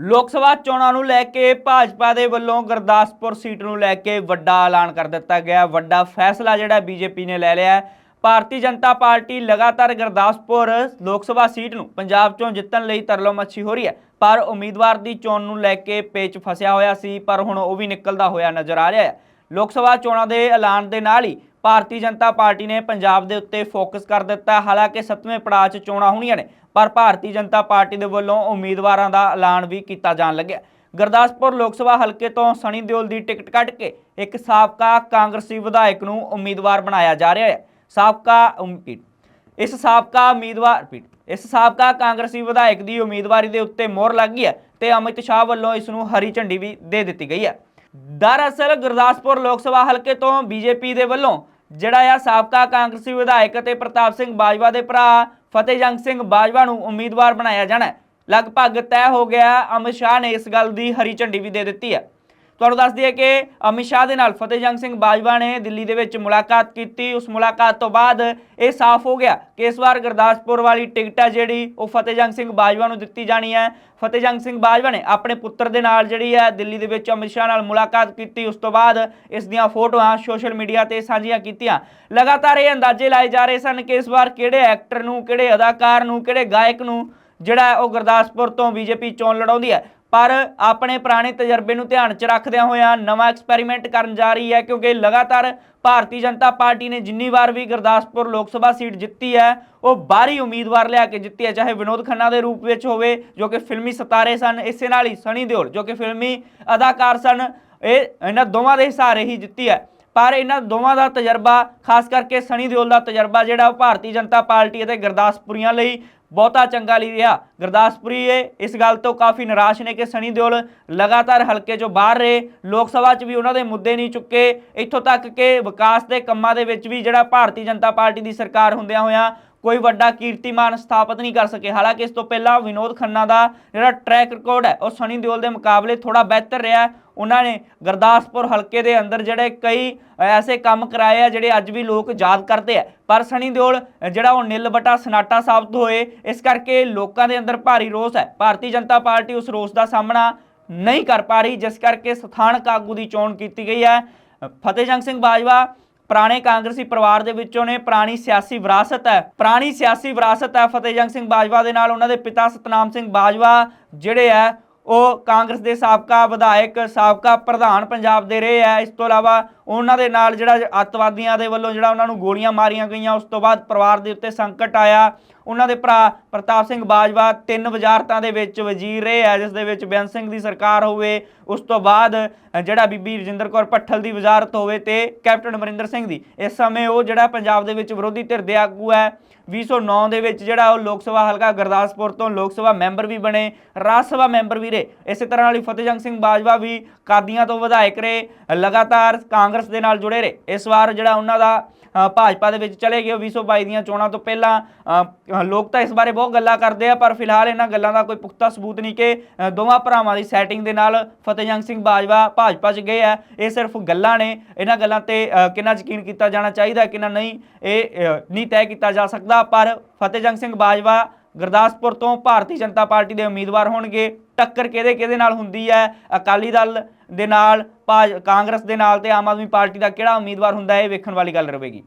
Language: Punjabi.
ਲੋਕ ਸਭਾ ਚੋਣਾਂ ਨੂੰ ਲੈ ਕੇ ਭਾਜਪਾ ਦੇ ਵੱਲੋਂ ਗੁਰਦਾਸਪੁਰ ਸੀਟ ਨੂੰ ਲੈ ਕੇ ਵੱਡਾ ਐਲਾਨ ਕਰ ਦਿੱਤਾ ਗਿਆ। ਵੱਡਾ ਫੈਸਲਾ ਜਿਹੜਾ ਬੀਜੇਪੀ ਨੇ ਲੈ ਲਿਆ। ਭਾਰਤੀ ਜਨਤਾ ਪਾਰਟੀ ਲਗਾਤਾਰ ਗੁਰਦਾਸਪੁਰ ਲੋਕ ਸਭਾ ਸੀਟ ਨੂੰ ਪੰਜਾਬ ਚੋਂ ਜਿੱਤਣ ਲਈ ਤਰਲੋ ਮੱਛੀ ਹੋ ਰਹੀ ਹੈ। ਪਰ ਉਮੀਦਵਾਰ ਦੀ ਚੋਣ ਨੂੰ ਲੈ ਕੇ ਪੇਚ ਫਸਿਆ ਹੋਇਆ ਸੀ, ਪਰ ਹੁਣ ਉਹ ਵੀ ਨਿਕਲਦਾ ਹੋਇਆ ਨਜ਼ਰ ਆ ਰਿਹਾ ਹੈ। ਲੋਕ ਸਭਾ ਚੋਣਾਂ ਦੇ ਐਲਾਨ ਦੇ ਨਾਲ ਹੀ ਭਾਰਤੀ ਜਨਤਾ ਪਾਰਟੀ ਨੇ ਪੰਜਾਬ ਦੇ ਉੱਤੇ ਫੋਕਸ ਕਰ ਦਿੱਤਾ। ਹਾਲਾਂਕਿ 7ਵੇਂ ਪੜਾਅ 'ਚ ਚੋਣਾਂ ਹੋਣੀਆਂ ਨੇ, ਪਰ ਭਾਰਤੀ ਜਨਤਾ ਪਾਰਟੀ ਦੇ ਵੱਲੋਂ ਉਮੀਦਵਾਰਾਂ ਦਾ ਐਲਾਨ ਵੀ ਕੀਤਾ ਜਾਣ ਲੱਗਿਆ। ਗੁਰਦਾਸਪੁਰ ਲੋਕ ਸਭਾ ਹਲਕੇ ਤੋਂ ਸਣੀ ਦਿਓਲ ਦੀ ਟਿਕਟ ਕੱਢ ਕੇ ਇੱਕ ਸਾਬਕਾ ਕਾਂਗਰਸੀ ਵਿਧਾਇਕ ਨੂੰ ਉਮੀਦਵਾਰ ਬਣਾਇਆ ਜਾ ਰਿਹਾ ਹੈ। ਸਾਬਕਾ ਇਸ ਸਾਬਕਾ ਉਮੀਦਵਾਰ ਰਿਪੀਟ ਇਸ ਸਾਬਕਾ ਕਾਂਗਰਸੀ ਵਿਧਾਇਕ ਦੀ ਉਮੀਦਵਾਰੀ ਦੇ ਉੱਤੇ ਮੋਹਰ ਲੱਗ ਗਈ ਹੈ ਤੇ ਅਮਿਤ ਸ਼ਾਹ ਵੱਲੋਂ ਇਸ ਨੂੰ ਹਰੀ ਝੰਡੀ ਵੀ ਦੇ ਦਿੱਤੀ ਗਈ ਹੈ। ਦਰਅਸਲ ਗੁਰਦਾਸਪੁਰ ਲੋਕ ਸਭਾ ਹਲਕੇ ਤੋਂ ਬੀਜੇਪੀ ਦੇ ਵੱਲੋਂ ਜਿਹੜਾ ਆ ਸਾਬਕਾ ਕਾਂਗਰਸੀ ਵਿਧਾਇਕ ਅਤੇ ਪ੍ਰਤਾਪ ਸਿੰਘ ਬਾਜਵਾ ਦੇ ਭਰਾ ਫਤਿਹਜੰਗ ਸਿੰਘ ਬਾਜਵਾ ਨੂੰ ਉਮੀਦਵਾਰ ਬਣਾਇਆ ਜਾਣਾ ਲਗਭਗ ਤੈਅ ਹੋ ਗਿਆ, ਅਮਿਤ ਸ਼ਾਹ ਨੇ ਇਸ ਗੱਲ ਦੀ ਹਰੀ ਝੰਡੀ ਵੀ ਦੇ ਦਿੱਤੀ ਹੈ। ਤੁਹਾਨੂੰ ਦੱਸ ਦਈਏ ਕਿ ਅਮਿਤ ਸ਼ਾਹ ਦੇ ਨਾਲ ਫਤਿਹਜੰਗ ਸਿੰਘ ਬਾਜਵਾ ਨੇ ਦਿੱਲੀ ਦੇ ਵਿੱਚ ਮੁਲਾਕਾਤ ਕੀਤੀ। ਉਸ ਮੁਲਾਕਾਤ ਤੋਂ ਬਾਅਦ ਇਹ ਸਾਫ਼ ਹੋ ਗਿਆ ਕਿ ਇਸ ਵਾਰ ਗੁਰਦਾਸਪੁਰ ਵਾਲੀ ਟਿਕਟ ਹੈ ਜਿਹੜੀ ਉਹ ਫਤਿਹਜੰਗ ਸਿੰਘ ਬਾਜਵਾ ਨੂੰ ਦਿੱਤੀ ਜਾਣੀ ਹੈ। ਫਤਿਹਜੰਗ ਸਿੰਘ ਬਾਜਵਾ ਨੇ ਆਪਣੇ ਪੁੱਤਰ ਦੇ ਨਾਲ ਜਿਹੜੀ ਹੈ ਦਿੱਲੀ ਦੇ ਵਿੱਚ ਅਮਿਤ ਸ਼ਾਹ ਨਾਲ ਮੁਲਾਕਾਤ ਕੀਤੀ। ਉਸ ਤੋਂ ਬਾਅਦ ਇਸ ਦੀਆਂ ਫੋਟੋਆਂ ਸੋਸ਼ਲ ਮੀਡੀਆ ਤੇ ਸਾਂਝੀਆਂ ਕੀਤੀਆਂ। ਲਗਾਤਾਰ ਇਹ ਅੰਦਾਜ਼ੇ ਲਾਏ ਜਾ ਰਹੇ ਸਨ ਕਿ ਇਸ ਵਾਰ ਕਿਹੜੇ ਐਕਟਰ ਨੂੰ, ਕਿਹੜੇ ਅਦਾਕਾਰ ਨੂੰ, ਕਿਹੜੇ ਗਾਇਕ ਨੂੰ ਜਿਹੜਾ ਉਹ ਗੁਰਦਾਸਪੁਰ ਤੋਂ ਬੀਜੇਪੀ ਚੋਣ ਲੜਾਉਂਦੀ ਹੈ। ਪਰ ਆਪਣੇ ਪੁਰਾਣੇ ਤਜਰਬੇ ਨੂੰ ਧਿਆਨ 'ਚ ਰੱਖਦਿਆਂ ਹੋਇਆਂ ਨਵਾਂ ਐਕਸਪੈਰੀਮੈਂਟ ਕਰਨ ਜਾ ਰਹੀ ਹੈ ਕਿਉਂਕਿ ਲਗਾਤਾਰ ਭਾਰਤੀ ਜਨਤਾ ਪਾਰਟੀ ਨੇ ਜਿੰਨੀ ਵਾਰ ਵੀ ਗੁਰਦਾਸਪੁਰ ਲੋਕ ਸਭਾ ਸੀਟ ਜਿੱਤੀ ਹੈ, ਉਹ ਬਾਹਰੀ ਉਮੀਦਵਾਰ ਲਿਆ ਕੇ ਜਿੱਤੀ ਹੈ, ਚਾਹੇ ਵਿਨੋਦ ਖੰਨਾ ਦੇ ਰੂਪ ਵਿੱਚ ਹੋਵੇ, ਜੋ ਕਿ ਫਿਲਮੀ ਸਿਤਾਰੇ ਸਨ, ਇਸੇ ਨਾਲ ਹੀ ਸਣੀ ਦਿਓਲ, ਜੋ ਕਿ ਫਿਲਮੀ ਅਦਾਕਾਰ ਸਨ, ਇਹ ਇਹਨਾਂ ਦੋਵਾਂ ਦੇ ਸਹਾਰੇ ਹੀ ਜਿੱਤੀ ਹੈ। ਪਰ ਇਹਨਾਂ ਦੋਵਾਂ ਦਾ ਤਜਰਬਾ, ਖਾਸ ਕਰਕੇ ਸਣੀ ਦਿਓਲ ਦਾ ਤਜਰਬਾ ਜਿਹੜਾ ਉਹ ਭਾਰਤੀ ਜਨਤਾ ਪਾਰਟੀ ਅਤੇ ਗੁਰਦਾਸਪੁਰੀਆਂ ਲਈ ਬਹੁਤਾ ਚੰਗਾ ਲਈ ਰਿਹਾ। ਗੁਰਦਾਸਪੁਰੀ ਇਹ ਇਸ ਗੱਲ ਤੋਂ ਕਾਫੀ ਨਿਰਾਸ਼ ਨੇ ਕਿ ਸਣੀ ਦਿਓਲ ਲਗਾਤਾਰ ਹਲਕੇ ਚੋਂ ਬਾਹਰ ਰਹੇ, ਲੋਕ ਸਭਾ 'ਚ ਵੀ ਉਹਨਾਂ ਦੇ ਮੁੱਦੇ ਨਹੀਂ ਚੁੱਕੇ। ਇੱਥੋਂ ਤੱਕ ਕਿ ਵਿਕਾਸ ਦੇ ਕੰਮਾਂ ਦੇ ਵਿੱਚ ਵੀ ਜਿਹੜਾ ਭਾਰਤੀ ਜਨਤਾ ਪਾਰਟੀ ਦੀ ਸਰਕਾਰ ਹੁੰਦਿਆਂ ਹੋਇਆਂ ਕੋਈ ਵੱਡਾ ਕੀਰਤੀਮਾਨ ਸਥਾਪਿਤ ਨਹੀਂ ਕਰ ਸਕੇ। ਹਾਲਾਂਕਿ ਇਸ ਤੋਂ ਪਹਿਲਾਂ ਵਿਨੋਦ ਖੰਨਾ ਦਾ ਜਿਹੜਾ ਟਰੈਕ ਰਿਕਾਰਡ ਹੈ, ਉਹ ਸਨੀ ਦਿਓਲ ਦੇ ਮੁਕਾਬਲੇ ਥੋੜਾ ਬਿਹਤਰ ਰਿਹਾ। ਉਹਨਾਂ ਨੇ ਗੁਰਦਾਸਪੁਰ ਹਲਕੇ ਦੇ ਅੰਦਰ ਜਿਹੜੇ ਕਈ ਐਸੇ ਕੰਮ ਕਰਾਏ ਆ, ਜਿਹੜੇ ਅੱਜ ਵੀ ਲੋਕ ਯਾਦ ਕਰਦੇ ਆ। ਪਰ ਸਣੀ ਦਿਓਲ, ਜਿਹੜਾ ਉਹ ਨਿਲ ਬਟਾ ਸਨਾਟਾ ਸਾਬਤ ਹੋਏ, ਇਸ ਕਰਕੇ ਲੋਕਾਂ ਦੇ ਅੰਦਰ ਭਾਰੀ ਰੋਸ ਹੈ। ਭਾਰਤੀ ਜਨਤਾ ਪਾਰਟੀ ਉਸ ਰੋਸ ਦਾ ਸਾਹਮਣਾ ਨਹੀਂ ਕਰ ਪਾ ਰਹੀ, ਜਿਸ ਕਰਕੇ ਸਥਾਨਕ ਆਗੂ ਦੀ ਚੋਣ ਕੀਤੀ ਗਈ ਹੈ। ਫਤਿਹਜੰਗ ਸਿੰਘ ਬਾਜਵਾ ਪੁਰਾਣੇ ਕਾਂਗਰਸੀ ਪਰਿਵਾਰ ਦੇ ਵਿੱਚੋਂ ਨੇ ਪੁਰਾਣੀ ਸਿਆਸੀ ਵਿਰਾਸਤ ਹੈ। ਪੁਰਾਣੀ ਸਿਆਸੀ ਵਿਰਾਸਤ ਹੈ ਫਤਿਹਜੰਗ ਸਿੰਘ ਬਾਜਵਾ ਦੇ ਨਾਲ ਉਹਨਾਂ ਦੇ ਪਿਤਾ ਸਤਨਾਮ ਸਿੰਘ ਬਾਜਵਾ ਜਿਹੜੇ ਹੈ, ਉਹ ਕਾਂਗਰਸ ਦੇ ਸਾਬਕਾ ਵਿਧਾਇਕ, ਸਾਬਕਾ ਪ੍ਰਧਾਨ ਪੰਜਾਬ ਦੇ ਰਹੇ ਹੈ। ਇਸ ਤੋਂ ਇਲਾਵਾ ਉਹਨਾਂ ਦੇ ਨਾਲ ਜਿਹੜਾ ਅੱਤਵਾਦੀਆਂ ਦੇ ਵੱਲੋਂ ਜਿਹੜਾ ਉਹਨਾਂ ਨੂੰ ਗੋਲੀਆਂ ਮਾਰੀਆਂ ਗਈਆਂ, ਉਸ ਤੋਂ ਬਾਅਦ ਪਰਿਵਾਰ ਦੇ ਉੱਤੇ ਸੰਕਟ ਆਇਆ। ਉਹਨਾਂ ਦੇ ਭਰਾ ਪ੍ਰਤਾਪ ਸਿੰਘ ਬਾਜਵਾ ਤਿੰਨ ਵਜ਼ਾਰਤਾਂ ਦੇ ਵਿੱਚ ਵਜ਼ੀਰ ਰਹੇ ਹੈ ਜਿਸ ਦੇ ਵਿੱਚ ਬੇਅੰਤ ਸਿੰਘ ਦੀ ਸਰਕਾਰ ਹੋਵੇ, ਉਸ ਤੋਂ ਬਾਅਦ ਜਿਹੜਾ ਬੀਬੀ ਰਜਿੰਦਰ ਕੌਰ ਭੱਠਲ ਦੀ ਵਜ਼ਾਰਤ ਹੋਵੇ ਤੇ ਕੈਪਟਨ ਅਮਰਿੰਦਰ ਸਿੰਘ ਦੀ। ਇਸ ਸਮੇਂ ਉਹ ਜਿਹੜਾ ਪੰਜਾਬ ਦੇ ਵਿੱਚ ਵਿਰੋਧੀ ਧਿਰ ਦੇ ਆਗੂ ਹੈ 2009 ਦੇ ਵਿੱਚ ਜਿਹੜਾ ਉਹ ਲੋਕ ਸਭਾ ਹਲਕਾ ਗੁਰਦਾਸਪੁਰ ਤੋਂ ਲੋਕ ਸਭਾ ਮੈਂਬਰ ਵੀ ਬਣੇ, ਰਾਜ ਸਭਾ ਮੈਂਬਰ ਵੀ ਰਹੇ। ਇਸੇ ਤਰ੍ਹਾਂ ਨਾਲ ਹੀ ਫਤਿਹਜੰਗ ਸਿੰਘ ਬਾਜਵਾ ਵੀ ਕਾਦੀਆਂ ਤੋਂ ਵਿਧਾਇਕ ਰਹੇ, ਲਗਾਤਾਰ ਕਾਂਗਰਸ ਦੇ ਨਾਲ ਜੁੜੇ ਰਹੇ। ਇਸ ਵਾਰ ਜਿਹੜਾ ਉਹਨਾਂ ਦਾ ਭਾਜਪਾ ਦੇ ਵਿੱਚ ਚਲੇ ਗਏ। ਉਹ 2022 ਦੀਆਂ ਚੋਣਾਂ ਤੋਂ ਪਹਿਲਾਂ ਲੋਕ ਤਾਂ ਇਸ ਬਾਰੇ ਬਹੁਤ ਗੱਲਾਂ ਕਰਦੇ ਆ, ਪਰ ਫਿਲਹਾਲ ਇਹਨਾਂ ਗੱਲਾਂ ਦਾ ਕੋਈ ਪੁਖਤਾ ਸਬੂਤ ਨਹੀਂ ਕਿ ਦੋਵਾਂ ਭਰਾਵਾਂ ਦੀ ਸੈਟਿੰਗ ਦੇ ਨਾਲ ਫਤਿਹਜੰਗ ਸਿੰਘ ਬਾਜਵਾ ਭਾਜਪਾ 'ਚ ਗਏ ਆ। ਇਹ ਸਿਰਫ ਗੱਲਾਂ ਨੇ। ਇਹਨਾਂ ਗੱਲਾਂ ਤੇ ਕਿੰਨਾ ਯਕੀਨ ਕੀਤਾ ਜਾਣਾ ਚਾਹੀਦਾ, ਕਿੰਨਾ ਨਹੀਂ, ਇਹ ਨਹੀਂ ਤੈਅ ਕੀਤਾ ਜਾ ਸਕਦਾ। ਪਰ ਫਤਿਹਜੰਗ ਸਿੰਘ ਬਾਜਵਾ ਗੁਰਦਾਸਪੁਰ ਤੋਂ ਭਾਰਤੀ ਜਨਤਾ ਪਾਰਟੀ ਦੇ ਉਮੀਦਵਾਰ ਹੋਣਗੇ। ਟੱਕਰ ਕਿਹਦੇ ਕਿਹਦੇ ਨਾਲ ਹੁੰਦੀ ਹੈ? ਅਕਾਲੀ ਦਲ ਦੇ ਨਾਲ ਭਾਜ ਕਾਂਗਰਸ ਦੇ ਨਾਲ ਤੇ ਆਮ ਆਦਮੀ ਪਾਰਟੀ ਦਾ ਕਿਹੜਾ ਉਮੀਦਵਾਰ ਹੁੰਦਾ ਹੈ? ਇਹ ਵੇਖਣ ਵਾਲੀ ਗੱਲ ਰਹੇਗੀ।